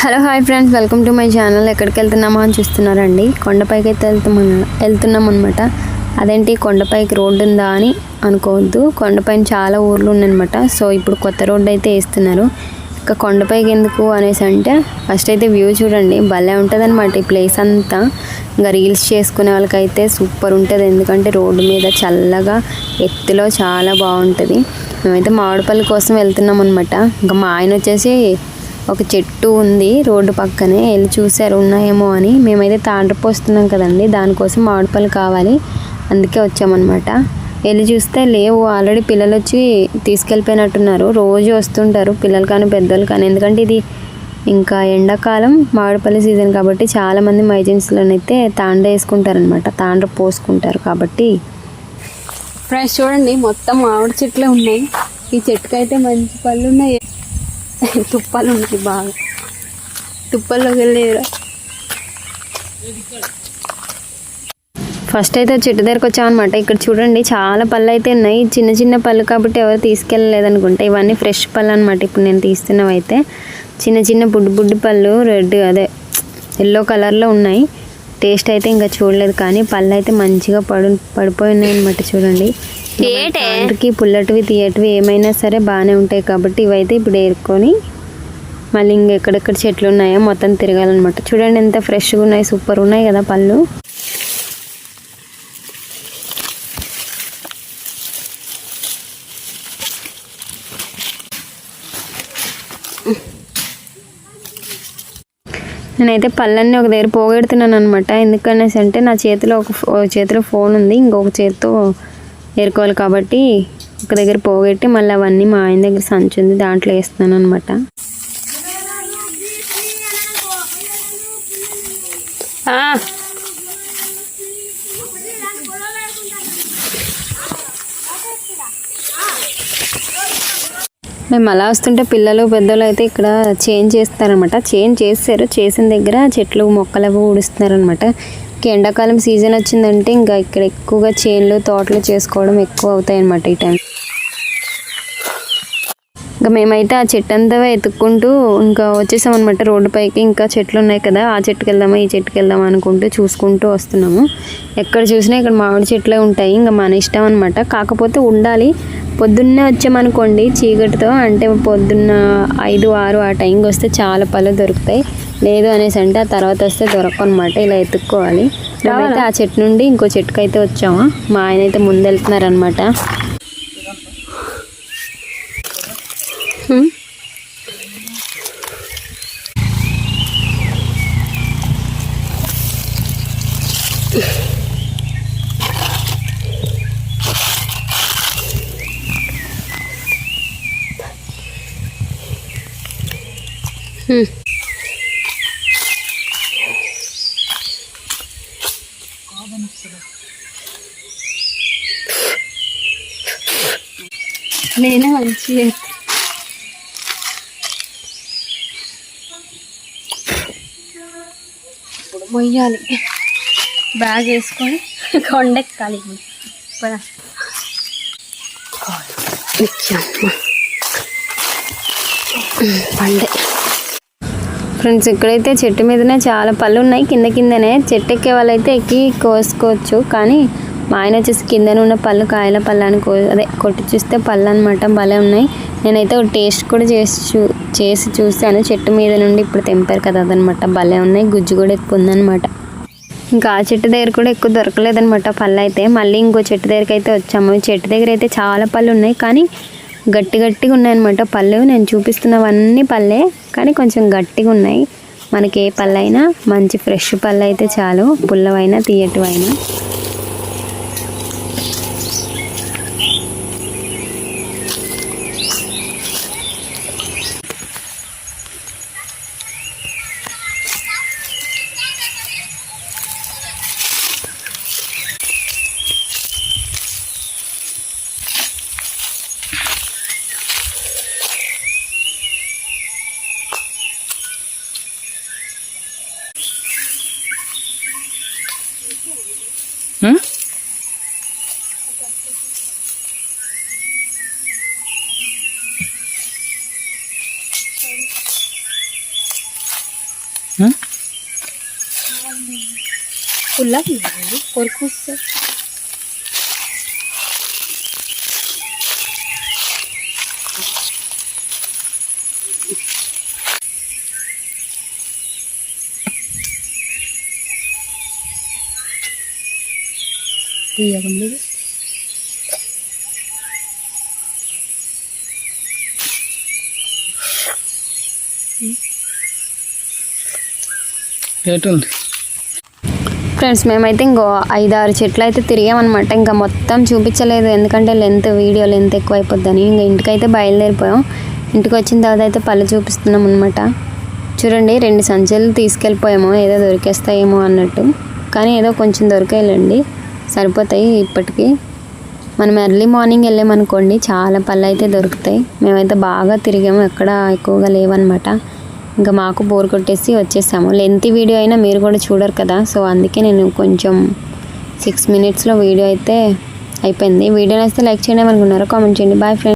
Hello hi friends. Welcome to my channel. ఎక్కడికి వెళ్తున్నామా అని చూస్తున్నారండి. కొండపైకి అయితే వెళ్తున్నాం వెళ్తున్నాం అనమాట అదేంటి కొండపైకి రోడ్డు ఉందా అని అనుకోవద్దు. కొండపైన చాలా ఊర్లు ఉన్నాయన్నమాట. సో ఇప్పుడు కొత్త రోడ్డు అయితే వేస్తున్నారు. ఇంకా కొండపైకి ఎందుకు అనేసి అంటే ఫస్ట్ అయితే వ్యూ చూడండి. భలే ఉంటుంది ఈ ప్లేస్ అంతా. ఇంకా రీల్స్ చేసుకునే వాళ్ళకైతే సూపర్ ఉంటుంది. ఎందుకంటే రోడ్డు మీద చల్లగా ఎత్తులో చాలా బాగుంటుంది. మేమైతే మామిడిపల్లి కోసం వెళ్తున్నాం అనమాట ఇంకా మా ఆయన వచ్చేసి ఒక చెట్టు ఉంది రోడ్డు పక్కనే. వెళ్ళి చూసారు ఉన్నాయేమో అని. మేమైతే తాండ్రపోస్తున్నాం కదండి. దానికోసం మామిడిపళ్ళు కావాలి. అందుకే వచ్చామన్నమాట. వెళ్ళి చూస్తే లేవు. ఆల్రెడీ పిల్లలు వచ్చి తీసుకెళ్ళిపోయినట్టున్నారు. రోజు వస్తుంటారు. పిల్లలు కానీ పెద్దలు కానీ. ఎందుకంటే ఇది ఇంకా ఎండాకాలం మామిడిపల్లి సీజన్ కాబట్టి చాలామంది మైజెన్సీలోనైతే తాండ వేసుకుంటారనమాట తాండ్ర పోసుకుంటారు కాబట్టి. ఫ్రెండ్స్ చూడండి. మొత్తం మామిడి చెట్లే ఉన్నాయి. ఈ చెట్టుకైతే మంచి పళ్ళు ఉన్నాయి. తుప్పలు ఉన్నాయి బాగా. తుప్పల్లోకి వెళ్ళేరా. ఫస్ట్ అయితే చెట్టు దగ్గరకు వచ్చామన్నమాట ఇక్కడ చూడండి చాలా పళ్ళు అయితే ఉన్నాయి. చిన్న చిన్న పళ్ళు కాబట్టి ఎవరు తీసుకెళ్ళలేదు అనుకుంటా ఇవన్నీ ఫ్రెష్ పళ్ళు అనమాట ఇప్పుడు నేను తీస్తున్నవి అయితే చిన్న చిన్న బుడ్డు బుడ్డి పళ్ళు రెడ్ అదే ఎల్లో కలర్లో ఉన్నాయి. టేస్ట్ అయితే ఇంకా చూడలేదు కానీ పళ్ళు అయితే మంచిగా పడు పడిపోయి ఉన్నాయి అనమాట చూడండి. పుల్లటివి తీయటివి ఏమైనా సరే బాగానే ఉంటాయి కాబట్టి ఇవైతే ఇప్పుడు ఏరుకొని మళ్ళీ ఇంకెక్కడెక్కడ చెట్లు ఉన్నాయో మొత్తం తిరగాలన్నమాట. చూడండి ఎంత ఫ్రెష్గా ఉన్నాయి సూపర్ ఉన్నాయి కదా పళ్ళు. నేనైతే పళ్ళన్నీ ఒక దగ్గర పోగెడుతున్నాను అనమాట ఎందుకనేసి అంటే నా చేతిలో ఒక ఫో- ఒక చేతిలో ఫోన్ ఉంది ఇంకొక చేతితో ఏరుకోవాలి కాబట్టి ఒక దగ్గర పోగొట్టి మళ్ళీ అవన్నీ మా ఆయన దగ్గర సంచి ఉంది దాంట్లో వేస్తున్నాను అనమాట మేము అలా వస్తుంటే పిల్లలు పెద్దలు అయితే ఇక్కడ చేంజ్ చేస్తారనమాట చేంజ్ చేస్తారు చేసిన దగ్గర చెట్లు మొక్కలు అవి ఊడుస్తున్నారనమాట ఎండాకాలం సీజన్ వచ్చిందంటే ఇంకా ఇక్కడ ఎక్కువగా చేన్లు తోటలు చేసుకోవడం ఎక్కువ అవుతాయి అన్నమాట ఈ టైం ఇంకా మేమైతే ఆ చెట్టు అంతా ఎత్తుక్కుంటూ ఇంకా వచ్చేసాం అనమాట రోడ్డు పైకి ఇంకా చెట్లు ఉన్నాయి కదా ఆ చెట్టుకి వెళ్దామా ఈ చెట్టుకి వెళ్దామా అనుకుంటూ చూసుకుంటూ వస్తున్నాము. ఎక్కడ చూసినా ఇక్కడ మామిడి చెట్లే ఉంటాయి ఇంకా మన ఇష్టం అనమాట కాకపోతే ఉండాలి. పొద్దున్నే వచ్చామనుకోండి చీకటితో అంటే పొద్దున్న ఐదు ఆరు ఆ టైంకి వస్తే చాలా పళ్ళు దొరుకుతాయి. లేదు అనేసి అంటే ఆ తర్వాత వస్తే దొరకనమాట ఇలా ఎత్తుక్కోవాలి. మేమైతే ఆ చెట్టు నుండి ఇంకో చెట్టుకు అయితే వచ్చాము. మా ఆయన అయితే ముందు వెళ్తున్నారనమాట నేనే మంచి ఇప్పుడు మొయ్యాలి. బ్యాగ్ వేసుకొని కొండెక్కాలి. ఇప్పుడు. పండే ఫ్రెండ్స్ ఇక్కడైతే చెట్టు మీదనే చాలా పళ్ళు ఉన్నాయి. కింద కిందనే చెట్టు ఎక్కే వాళ్ళైతే ఎక్కి కోసుకోవచ్చు. కానీ మా ఆయన వచ్చేసి కిందన ఉన్న పళ్ళు కాయల పళ్ళు అని కో అదే కొట్టి చూస్తే పళ్ళు అనమాట భలే ఉన్నాయి. నేనైతే ఒక టేస్ట్ కూడా చేసి చూ చేసి చూశాను. చెట్టు మీద నుండి ఇప్పుడు తెంపారు కదా అదనమాట. భలే ఉన్నాయి. గుజ్జు కూడా ఎక్కువ ఉందనమాట. ఇంకా ఆ చెట్టు దగ్గర కూడా ఎక్కువ దొరకలేదనమాట పళ్ళు అయితే. మళ్ళీ ఇంకో చెట్టు దగ్గరికి అయితే వచ్చాము. చెట్టు దగ్గర అయితే చాలా పళ్ళు ఉన్నాయి. కానీ గట్టి గట్టిగా ఉన్నాయన్నమాట. పళ్ళు నేను చూపిస్తున్నవన్నీ పళ్ళే కానీ కొంచెం గట్టిగా ఉన్నాయి. మనకి ఏ పళ్ళైనా మంచి ఫ్రెష్ పళ్ళు అయితే చాలు పుల్లవైనా తీయటివైనా. పుల్ల కొరకు వస్తుంది తీయకుండా ఏటుంది ఫ్రెండ్స్ మేమైతే ఇంకో ఐదు ఆరు చెట్లు అయితే తిరిగామన్నమాట. ఇంకా మొత్తం చూపించలేదు. ఎందుకంటే లెంత్ వీడియో లెంత్ ఎక్కువ అయిపోద్దని ఇంకా ఇంటికైతే బయలుదేరిపోయాం. ఇంటికి వచ్చిన తర్వాత అయితే పళ్ళు చూపిస్తున్నాం అనమాట చూడండి రెండు సంచులు తీసుకెళ్ళిపోయాము. ఏదో దొరికేస్తాయేమో అన్నట్టు. కానీ ఏదో కొంచెం దొరికాయిలండి. సరిపోతాయి ఇప్పటికీ. మనం ఎర్లీ మార్నింగ్ వెళ్ళామనుకోండి చాలా పళ్ళు అయితే దొరుకుతాయి. మేమైతే బాగా తిరిగాము. ఎక్కడ ఎక్కువగా లేవన్నమాట. ఇంకా మాకు బోర్ కొట్టేసి వచ్చేసాము. లెంత్ వీడియో అయినా మీరు కూడా చూడరు కదా. సో అందుకే నేను కొంచెం సిక్స్ మినిట్స్లో వీడియో అయితే అయిపోయింది. వీడియో నచ్చితే లైక్ చేయండి అనుకున్నారు? కామెంట్ చేయండి. Bye friends